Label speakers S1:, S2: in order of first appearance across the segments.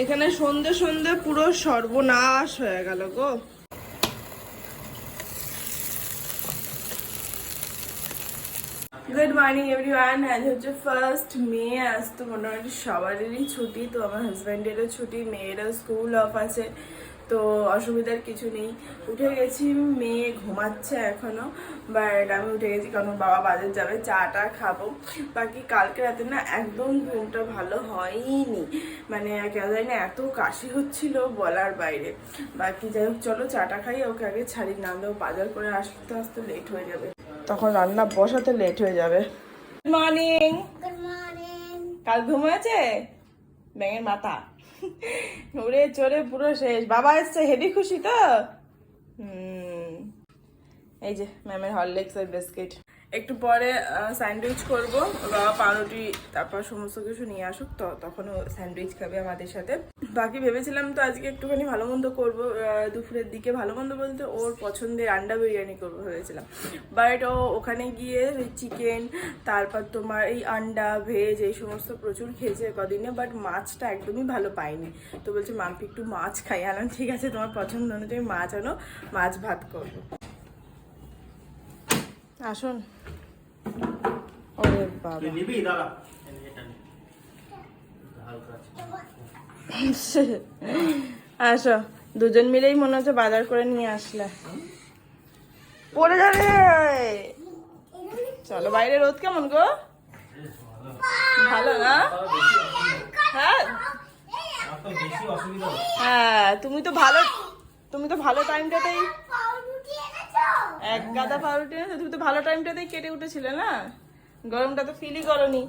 S1: এখানে সন্ধ্যে সন্ধে পুরো সর্বনাশ হয়ে গেল গো। গুড মর্নিং এভরিওয়ান আজ হচ্ছে ফার্স্ট মে আজ তো মোটামুটি সবারই ছুটি, তো আমার হাজব্যান্ডেরও ছুটি, মেয়েরও স্কুল অফ আছে। তো অসুবিধার কিছু নেই। উঠে গেছি মেয়ে ঘুমাচ্ছে এখনও বাট আমি উঠে গেছি কারণ বাবা বাজার যাবে চাটা খাব। বাকি কালকে রাতে না একদম ঘুমটা ভালো হয়নি। মানে জানি না এত কাশি হচ্ছিল বলার বাইরে। বাকি যাই হোক চলো চাটা খাই ওকে আগে ছাড়ি না ও বাজার করে আসতে আসতে লেট হয়ে যাবে। তখন রান্না বসাতে লেট হয়ে যাবে। মর্নিং
S2: গুড মর্নিং
S1: কাল ঘুম হয়েছে? ব্যাঙের মাথা। উড়ে চড়ে পুরো শেষ। বাবা এসছে হেভি খুশি তো? হুম। এই যে ম্যামের হরলিক্স আর বিস্কিট একটু পরে স্যান্ডউইচ করব। বাবা পাউরুটি, তারপর সমস্ত কিছু নিয়ে আসুক, তো তখনও স্যান্ডউইচ খাবে আমাদের সাথে। বাকি ভেবেছিলাম তো আজকে একটুখানি ভালো মন্দ করব দুপুরের দিকে ভালো মন্দ বলতে ওর পছন্দের আন্ডা বিরিয়ানি করব ভেবেছিলাম। বাট ও ওখানে গিয়ে ওই চিকেন তারপর তোমার এই আন্ডা ভেজ এই সমস্ত প্রচুর খেয়েছে কদিনে বাট মাছটা একদমই ভালো পাইনি। তো বলছে, মাম্পি, একটু মাছ খাই। আনলাম ঠিক আছে, তোমার পছন্দ অনুযায়ী মাছ আনো, মাছ ভাত করব। আসুন ওরে বাবা।
S3: নিবি? দাঁড়া।
S1: আসো দুজন মিলেই মনে হচ্ছে বাজার করে নিয়ে আসলে। পড়ে যাবে চলো বাইরে রোদ কেমন গো? ভালো না? হ্যাঁ?
S3: আর তো বেশি অসুবিধা হচ্ছে।
S1: হ্যাঁ তুমি তো ভালো তুমি তো ভালো টাইমটাতেই এক গাদা পাউরুটি এনেছো, তুমি তো ভালো টাইমটাতেই কেটে উঠেছিলে না? গরমটা তো ফিলই করনি।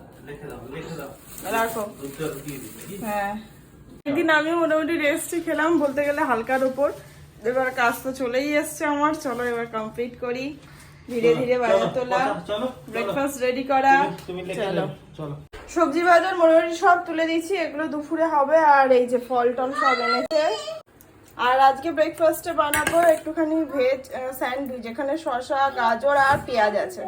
S1: রাখো। হ্যাঁ। একদিন আমিও মোটামুটি রেস্টই খেলাম বলতে গেলে হালকার ওপর এবার কাজ তো চলেই এসছে আমার চলো এবার কমপ্লিট করি। ধীরে ধীরে বাজার তোলা। ব্রেকফাস্ট রেডি করা। চলো। সবজি বাজার মোটামুটি সব তুলে দিচ্ছি এগুলো দুপুরে হবে আর এই যে ফল টল সব এনেছে। আর আজকে ব্রেকফাস্টে বানাবো একটুখানি ভেজ স্যান্ডউইচ এখানে শসা গাজর আর পেঁয়াজ আছে।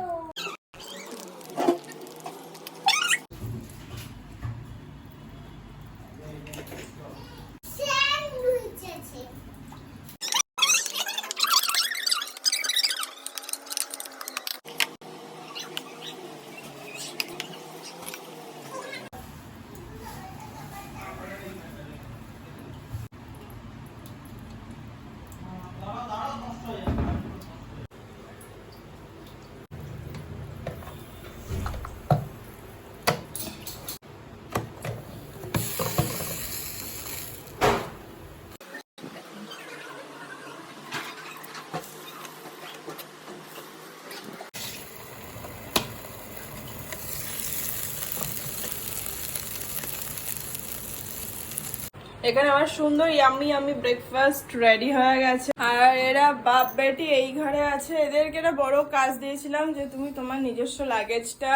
S1: এখানে আমার সুন্দর ইয়াম্মি আমি ব্রেকফাস্ট রেডি হয়ে গেছে। আর এরা বাপ বেটি এই ঘরে আছে। এদেরকে একটা বড় কাজ দিয়েছিলাম যে তুমি তোমার নিজস্ব লাগেজটা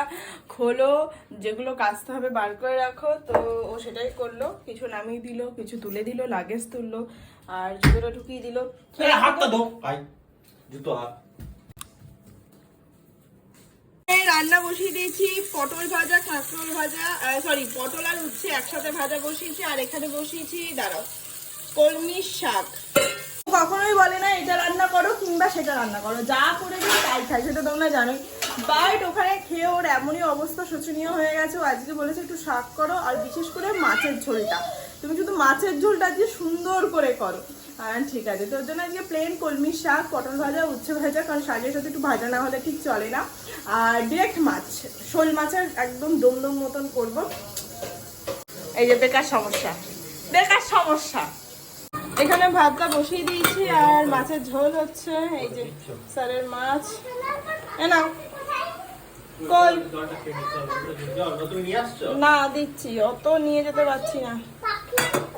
S1: খোলো, যেগুলো কাচতে হবে বার করে রাখো। তো ও সেটাই করল। কিছু নামিয়ে দিল, কিছু তুলে দিল লাগেজ তুললো। আর জুতোটা ঢুকিয়ে দিল।
S3: হাতটা জুতো হাত
S1: এই রান্না বসিয়ে দিয়েছি, পটল ভাজা, কাঁকরোল ভাজা সরি পটল আর হচ্ছে একসাথে ভাজা বসিয়েছি, আর এখানে বসিয়েছি, দাঁড়াও কলমি শাক। কখনোই বলে না, এটা রান্না করো কিংবা সেটা রান্না করো, যা করে তাই খাই সেটা তোমরা জানোই। বাট ওখানে খেয়ে ওর এমনই অবস্থা শোচনীয় হয়ে গেছে আজকে বলেছে একটু শাক করো আর বিশেষ করে মাছের ঝোলটা। তুমি শুধু মাছের ঝোলটা আজকে সুন্দর করে করো। ঠিক আছে, তোর জন্য আজকে প্লেন কলমি শাক, পটল ভাজা, উচ্ছে ভাজা, কারণ শাকের সাথে একটু ভাজা না হলে ঠিক চলে না। আর ডিরেক্ট মাছ, শোল মাছের একদম দম দম মতন করব। এই যে বেকার সমস্যা বেকার সমস্যা। এখানে ভাতটা বসিয়ে দিয়েছি আর মাছের ঝোল হচ্ছে, এই যে স্যারের মাছ। এ নাও। কই? না দিচ্ছি। অত নিয়ে যেতে পারছি না।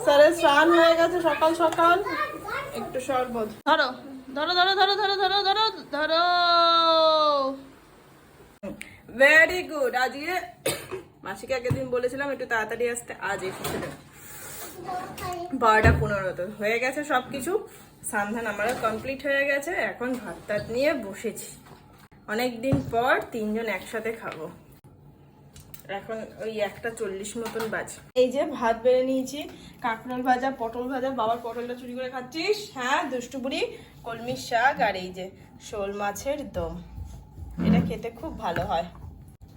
S1: স্যারের স্নান হয়ে গেছে সকাল সকাল। একটু শরবত। ধরো ধরো ধরো ধরো ধরো ধরো ধরো ধরো। ভেরি গুড আজকে মাসিকে আগের দিন বলেছিলাম একটু তাড়াতাড়ি আসতে আজ এসেছিল বারোটা পনেরো তো হয়ে গেছে সব কিছু সান্ধান আমারও কমপ্লিট হয়ে গেছে। এখন ভাত টাত নিয়ে বসেছি। অনেক দিন পর তিনজন একসাথে খাব। এখন ওই একটা চল্লিশ মতন বাজ। এই যে ভাত বেড়ে নিয়েছি কাঁকরোল ভাজা পটল ভাজা বাবার পটলটা চুরি করে খাচ্ছিস? হ্যাঁ দুষ্টু বুড়ি কলমির শাক আর এই যে শোল মাছের দম। এটা খেতে খুব ভালো হয়।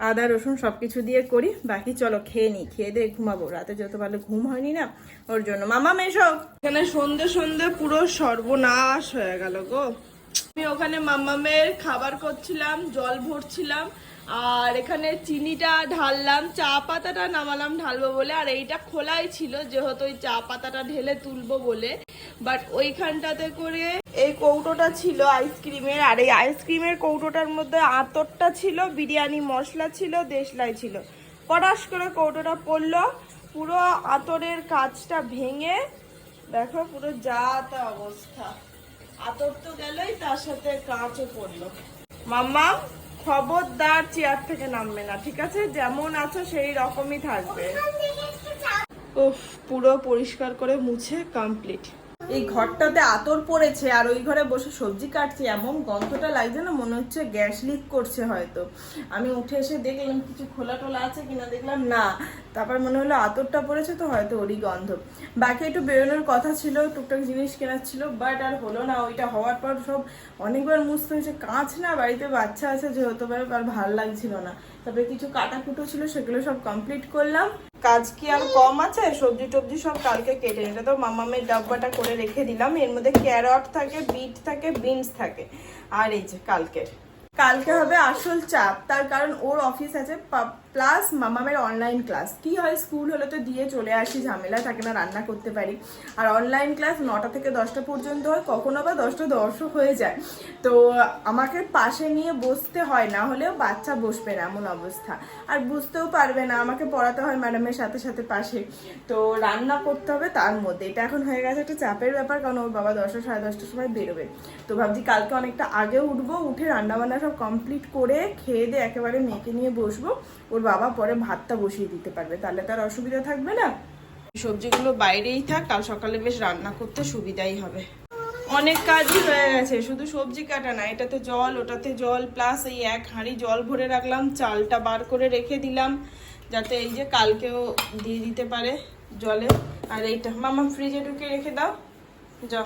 S1: আদা রসুন সব কিছু দিয়ে করি বাকি চলো খেয়ে নি খেয়ে দিয়ে ঘুমাবো। রাতে যত ভালো ঘুম হয়নি না ওর জন্য। মামা মেশো। এখানে সন্ধে সন্ধে পুরো সর্বনাশ হয়ে গেল গো। আমি ওখানে মাম্মামের খাবার করছিলাম, জল ভরছিলাম, আর এখানে চিনিটা ঢাললাম, চা পাতাটা নামালাম ঢালবো বলে, আর এইটা খোলাই ছিল যেহেতু ওই চা পাতাটা ঢেলে তুলবো বলে। বাট ওইখানটাতে করে এই কৌটোটা ছিল আইসক্রিমের, আর এই আইসক্রিমের কৌটোটার মধ্যে আতরটা ছিল, বিরিয়ানি মশলা ছিল, দেশলাই ছিল। পটাশ করে কৌটোটা পড়ল, পুরো আতরের কাজটা ভেঙে, দেখো পুরো যা তা অবস্থা। আতর তো গেলই তার সাথে কাঁচও পড়ল। মাম্মা খবরদার চেয়ার থেকে নামবে না ঠিক আছে? যেমন আছো সেই রকমই থাকবে। উফ পুরো পরিষ্কার করে মুছে কমপ্লিট এই ঘরটাতে আতর পড়েছে আর ওই ঘরে বসে সবজি কাটছি, এমন গন্ধটা লাগছে না, মনে হচ্ছে গ্যাস লিক করছে হয়তো। আমি উঠে এসে দেখলাম কিছু খোলা টোলা আছে কিনা, দেখলাম না। তারপর মনে হলো আতরটা পড়েছে তো হয়তো ওরই গন্ধ। বাকি একটু বেরোনোর কথা ছিল, টুকটাক জিনিস কেনার ছিল বাট আর হলো না, ওইটা হওয়ার পর সব অনেকবার মুছতে হয়েছে। কাঁচ না, বাড়িতে বাচ্চা আছে যেহেতু, আর ভালো লাগছিল না। তারপরে কিছু কাটাকুটো ছিল, সেগুলো সব কমপ্লিট করলাম। কাজ কি আর কম আছে? সবজি টবজি সব কালকে কেটে এটা তো মামামের ডাব্বাটা করে রেখে দিলাম। এর মধ্যে ক্যারট থাকে, বিট থাকে, বিনস থাকে। আর এই যে কালকের। কালকে হবে আসল চাপ। তার কারণ ওর অফিস আছে প্লাস মামামের অনলাইন ক্লাস কি হয় স্কুল হলে তো দিয়ে চলে আসি, ঝামেলা থাকে না, রান্না করতে পারি। আর অনলাইন ক্লাস নটা থেকে দশটা পর্যন্ত হয়, কখনো বা দশটা দশও হয়ে যায়। তো, আমাকে পাশে নিয়ে বসতে হয়, না হলেও বাচ্চা বসবে না, এমন অবস্থা। আর বুঝতেও পারবে না, আমাকে পড়াতে হয় ম্যাডামের সাথে সাথে পাশে। তো, রান্না করতে হবে তার মধ্যে। এটা এখন হয়ে গেছে একটা চাপের ব্যাপার, কারণ ওর বাবা দশটা, সাড়ে দশটার সময় বেরোবে। তো ভাবছি কালকে অনেকটা আগে উঠবো, উঠে রান্না বান্না সব কমপ্লিট করে, খেয়ে দিয়ে একেবারে মেয়েকে নিয়ে বসবো। ওর বাবা পরে ভাতটা বসিয়ে দিতে পারবে, তাহলে তার অসুবিধা থাকবে না? সবজিগুলো বাইরেই থাক, কাল সকালে বেশ রান্না করতে সুবিধাই হবে। অনেক কাজই হয়ে গেছে, শুধু সবজি কাটা না, এটাতে জল, ওটাতে জল প্লাস এই এক হাঁড়ি জল ভরে রাখলাম, চালটা বার করে রেখে দিলাম, যাতে এই যে কালকেও দিয়ে দিতে পারে জলে। আর এইটা, মামা ফ্রিজে ঢুকে রেখে দাও। যা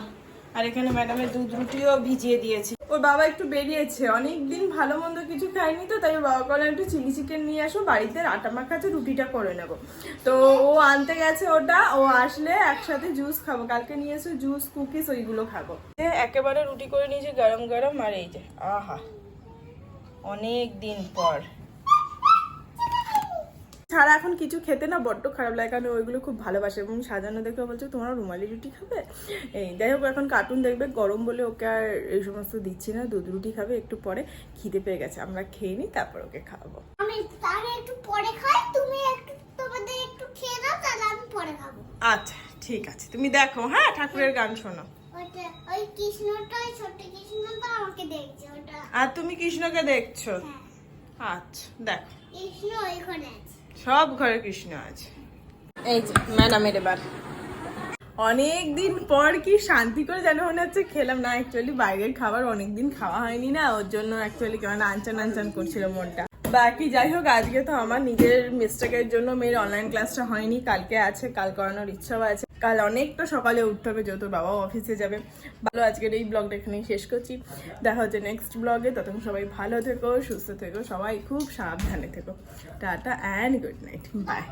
S1: আর এখানে ম্যাডামের দুধ রুটিও ভিজিয়ে দিয়েছি। ওর বাবা একটু বেরিয়েছে। অনেক দিন ভালো মন্দ কিছু খায়নি তো, তাই বাবা বলে একটু চিলি চিকেন নিয়ে আসো, বাড়িতে আটা মাখা আছে, রুটিটা করে নেব। তো ও আনতে গেছে ওটা, ও আসলে একসাথে জুস খাব। কালকে নিয়ে এসো জুস কুকিজ ওইগুলো খাব। একেবারে রুটি করে নিয়েছি গরম গরম, আর এই যে, আহা অনেক দিন পর। ছাড়া এখন কিছু খেতে না বড্ড খারাপ লাগে কারণ ওইগুলো খুব ভালোবাসে। এবং সাজানো দেখে বলছে তোমরা রুমালি রুটি খাবে? এই যাই হোক এখন কার্টুন দেখবে গরম বলে ওকে আর এই সমস্ত দিচ্ছি না দুধ রুটি খাবে একটু পরে খিদে পেয়ে গেছে। আমরা খেয়ে নিই তারপর ওকে খাওয়াবো।
S2: আমি তাহলে একটু পরে খাই তুমি একটু তোমাদের একটু খেয়ে দাও তাহলে আমি পরে খাব।
S1: আচ্ছা ঠিক আছে। তুমি দেখো হ্যাঁ ঠাকুরের গান শোনো।
S2: ওই কৃষ্ণটা ছোট কৃষ্ণটা আমাকে দেখছে ওটা।
S1: আর তুমি কৃষ্ণকে দেখছ?
S2: হ্যাঁ।
S1: আচ্ছা দেখো।
S2: কৃষ্ণ ওইখানে আছে।
S1: সব ঘরে কৃষ্ণ আছে। এই যে ম্যাডামের এবার। অনেকদিন পর কি শান্তি করে যেন মনে হচ্ছে খেলাম। না অ্যাকচুয়ালি বাইরের খাবার অনেকদিন খাওয়া হয়নি না ওর জন্য অ্যাকচুয়ালি কেমন আনচান আনচান করছিল মনটা। বাকি, যাই হোক, আজকে তো আমার নিজের মিস্টেকের জন্য মেয়ের অনলাইন ক্লাসটা হয়নি। কালকে আছে, কাল করানোর ইচ্ছাও আছে। কাল অনেকটা সকালে উঠতে হবে, যেহেতু বাবাও অফিসে যাবে। ভালো, আজকের এই ব্লগটা এখানেই শেষ করছি। দেখা হচ্ছে নেক্সট ব্লগে ততক্ষণ সবাই ভালো থেকো, সুস্থ থেকো, সবাই খুব সাবধানে থেকো। Tata and good night bye